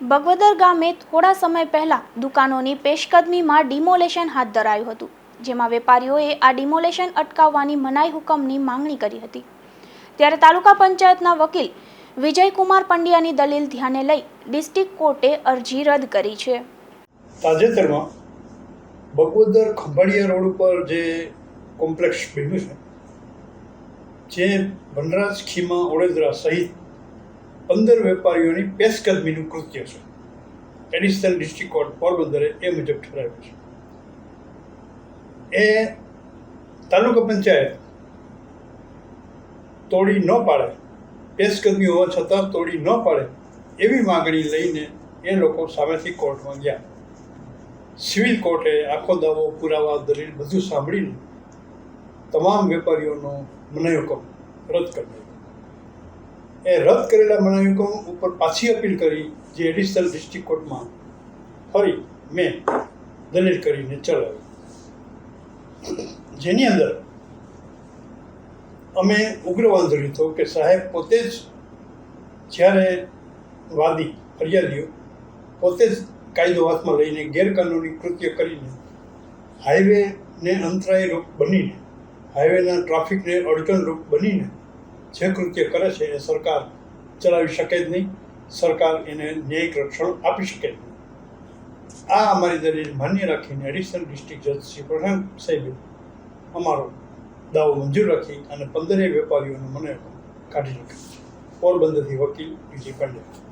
બગવદર ગામે થોડા સમય પહેલા દુકાનોની પેશકદમીમાં ડિમોલેશન હાથ ધરાયું હતું, જેમાં વેપારીઓએ આ ડિમોલેશન અટકાવવાની મનાઈ હુકમની માંગણી કરી હતી. ત્યારે તાલુકા પંચાયતના વકીલ વિજયકુમાર પંડ્યાની દલીલ ધ્યાને લઈ ડિસ્ટ્રિક્ટ કોર્ટે અરજી રદ કરી છે. તાજેતરમાં બગવદર ખંભાળિયા રોડ ઉપર જે કોમ્પ્લેક્સ બન્યું છે, જે વનરાજ ખીમા ઓડેદરા સહિત પંદર વેપારીઓની પેશકદમીનું કૃત્ય છે. એડિશનલ ડિસ્ટ્રિક્ટ કોર્ટ પોરબંદરે એ મુજબ ઠરાવ્યું છે. એ તાલુકા પંચાયત તોડી ન પાડે પેશકદમી હોવા છતાં તોડી ન પાડે એવી માગણી લઈને એ લોકો સામેથી કોર્ટમાં ગયા. સિવિલ કોર્ટે આખો દાવો, પુરાવા, દલીલ બધું સાંભળીને તમામ વેપારીઓનો હુકમ રદ કરી દીધો. એ રદ કરેલા હુકમ ઉપર પાછી અપીલ કરી, જે એડિશનલ ડિસ્ટ્રિક્ટ કોર્ટમાં ફરી મેં દલીલ કરીને ચલાવી. જેની અંદર અમે ઉગ્ર વાંધો લીધો કે સાહેબ પોતે જ જ્યારે વાદી ફરિયાદીઓ પોતે જ કાયદો હાથમાં લઈને ગેરકાનૂની કૃત્ય કરીને હાઈવેને અંતરાયરૂપ બનીને, હાઈવેના ટ્રાફિકને અડચણરૂપ બનીને જે કૃત્ય કરે છે એ સરકાર ચલાવી શકે જ નહીં. સરકાર એને ન્યાયિક રક્ષણ આપી શકે જ નહીં. આ અમારી દલીલ માન્ય રાખીને એડિશનલ ડિસ્ટ્રિક્ટ જજ શ્રી પ્રશાંત સાહેબે અમારો દાવો મંજૂર રાખી અને પંદરેય વેપારીઓને મને કાઢી નાખ્યો. પોરબંદરથી વકીલ વિજય પંડ્યા.